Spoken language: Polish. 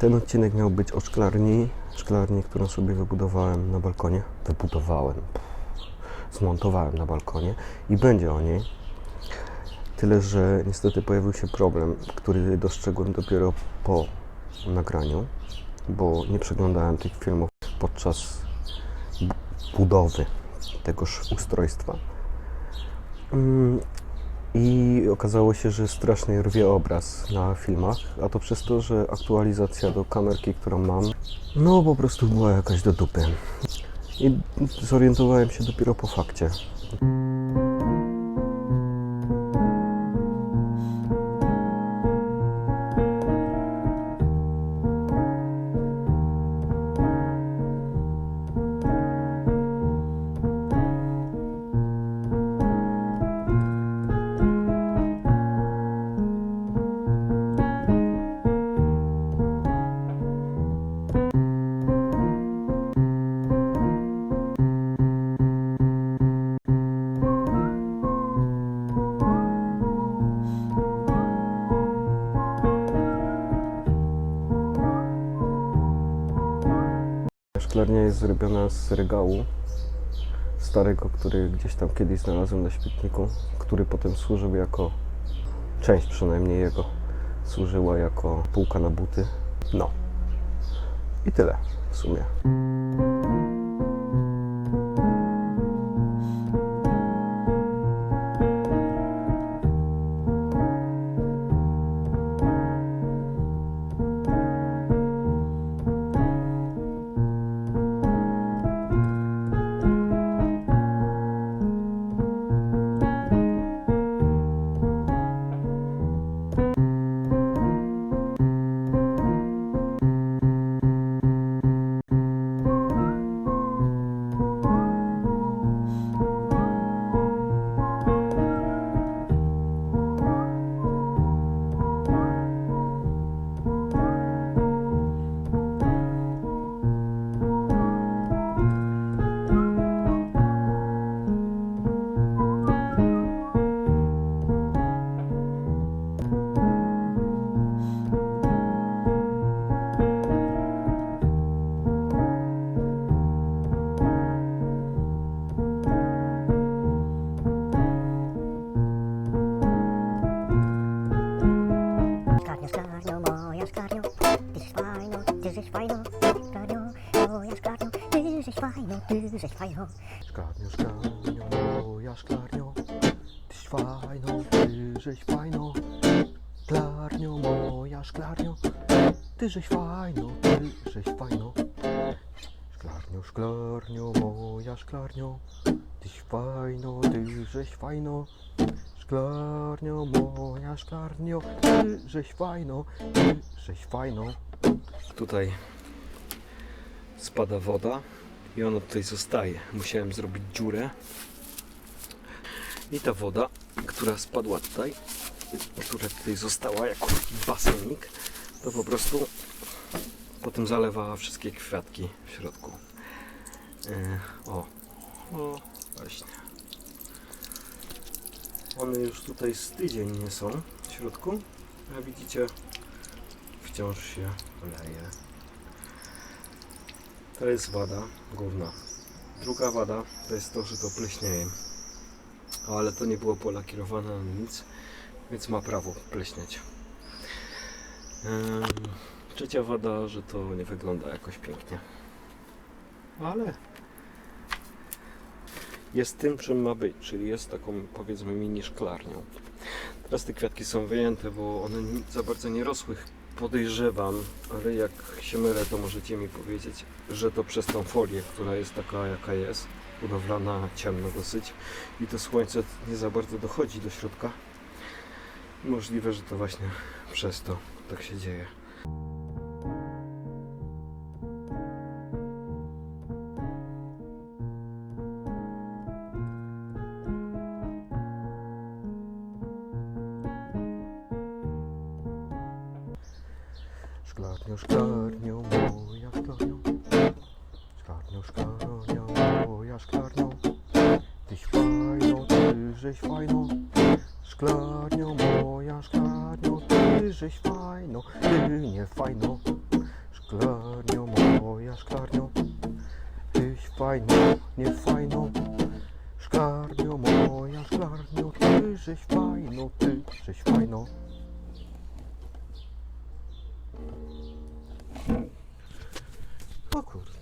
Ten odcinek miał być o szklarni, szklarni, którą sobie wybudowałem na balkonie. Wybudowałem, zmontowałem na balkonie i będzie o niej. Tyle, że niestety pojawił się problem, który dostrzegłem dopiero po nagraniu, bo nie przeglądałem tych filmów podczas bu- budowy tegoż ustrojstwa. I okazało się, że strasznie rwie obraz na filmach, a to przez to, że aktualizacja do kamerki, którą mam, no po prostu była jakaś do dupy. I zorientowałem się dopiero po fakcie. Szklarnia jest zrobiona z regału starego, który gdzieś tam kiedyś znalazłem na śmietniku, który potem służył jako, część przynajmniej jego, służyła jako półka na buty. No. I tyle w sumie. Fajno, ty żeś fajno. Szklarnio, szklarnio, moja szklarnio, tyś fajno, ty żeś fajno. Szklarnio, moja szklarnio, ty żeś fajno, ty żeś fajno. Szklarnio, szklarnio, moja szklarnio, tyś fajno, ty żeś fajno. Szklarnio, moja szklarnio, ty żeś fajno, ty żeś fajno. Tutaj spada woda i ona tutaj zostaje. Musiałem zrobić dziurę. I ta woda, która spadła tutaj, która tutaj została jako basenik, to po prostu potem zalewała wszystkie kwiatki w środku. E, o, o, właśnie. One już tutaj z tydzień nie są w środku, a widzicie, wciąż się leje. To jest wada główna. Druga wada to jest to, że to pleśnieje. Ale to nie było polakierowane ani nic, więc ma prawo pleśnieć. Trzecia wada, że to nie wygląda jakoś pięknie. Ale jest tym, czym ma być, czyli jest taką powiedzmy mini szklarnią. Teraz te kwiatki są wyjęte, bo one za bardzo nie rosły. Podejrzewam, ale jak się mylę, to możecie mi powiedzieć, że to przez tą folię, która jest taka jaka jest, budowlana, ciemno dosyć i to słońce nie za bardzo dochodzi do środka. Możliwe, że to właśnie przez to tak się dzieje. Szklarnio, szklarnio, moja szklarnio. Szklarnio, szklarnio, moja szklarnio. Tyś fajno, ty żeś fajno. Szklarnio, moja szklarnio, ty żeś fajno, ty nie fajno. Szklarnio, moja szklarnio, tyś fajno, nie fajno. Szklarnio, moja szklarnio, ty żeś fajno, ty. O kurde.